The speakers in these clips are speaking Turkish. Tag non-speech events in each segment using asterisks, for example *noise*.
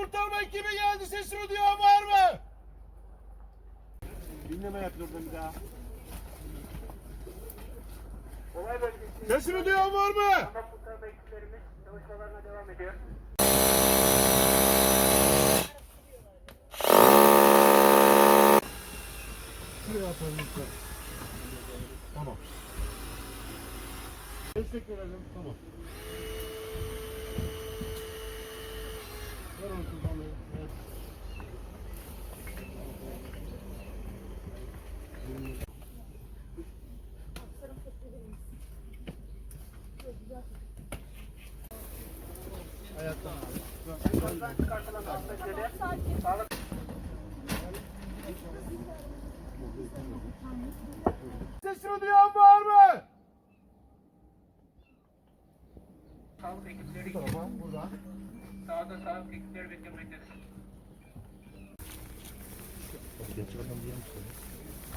kurtarma ekibi geldi. Sesini duyan var mı? Dinleme yapıyordum bir daha. Olay bölgesi Sesini duyan var mı? arama kurtarma ekiplerimiz çalışmalarına devam ediyor. Tamam. Destek verelim. Tamam. Sesini duyan var mı? sağlık ekipleri için sahada sağlık ekipleri beklemektedir.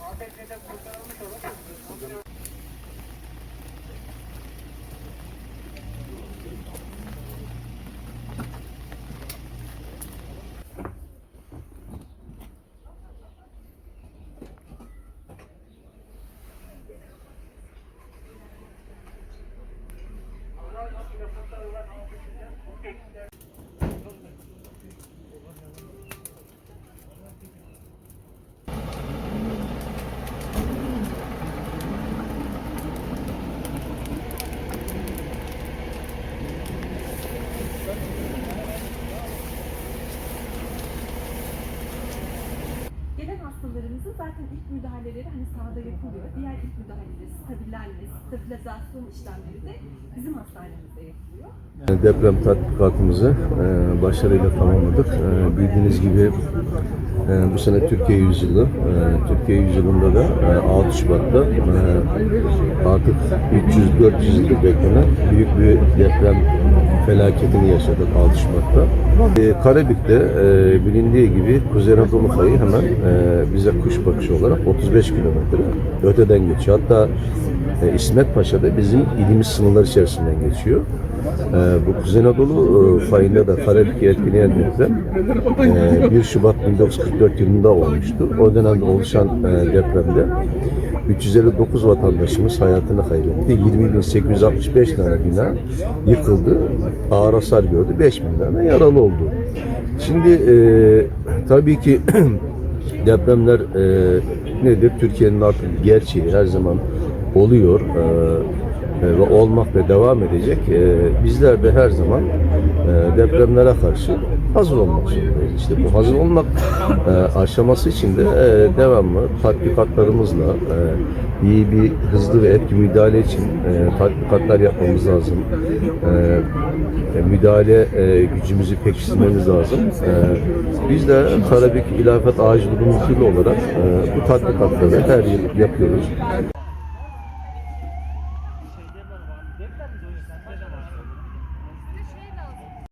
AFS'de kurtarılmış olup Gelen hastalarımızın zaten ilk müdahaleleri hani sahada yapılıyor. Diğer ilk müdahaleleri, stabillenme, stabilizasyon işlemleri de bizim hastanemizde yapılıyor. Deprem tatbikatımızı e, başarıyla tamamladık. E, bildiğiniz gibi e, bu sene Türkiye Yüzyılı. E, Türkiye Yüzyılı'nda da e, 6 Şubat'ta e, artık 300-400 yıldır beklenen büyük bir deprem felaketini yaşadık 6 Şubat'ta. E, Karabük'te e, bilindiği gibi Kuzey Anadolu Fayı hemen e, bize kuş bakışı olarak 35 kilometre öteden geçiyor. Hatta e, İsmet Paşa da bizim ilimiz sınırlar içerisinden geçiyor. E, bu Kuzey Anadolu e, fayında da Karabük'ü etkileyen deprem e, 1 Şubat 1944 yılında olmuştu. O dönemde oluşan e, depremde 359 vatandaşımız hayatını kaybetti. 20.865 tane bina yıkıldı. Ağır hasar gördü. 5000 tane yaralı oldu. Şimdi e, tabii ki *clears throat* depremler e, nedir? Türkiye'nin artık gerçeği her zaman oluyor e, ve olmak ve devam edecek. E, bizler de her zaman e, depremlere karşı hazır olmak zorundayız. İşte bu hazır olmak aşaması için de devamlı tatbikatlarımızla e, iyi bir hızlı ve etki müdahale için e, tatbikatlar yapmamız lazım. Müdahale gücümüzü pekiştirmemiz lazım. Biz de Karabük İlafet Acil Durum Müdürlüğü olarak e, bu tatbikatları her yıl yapıyoruz.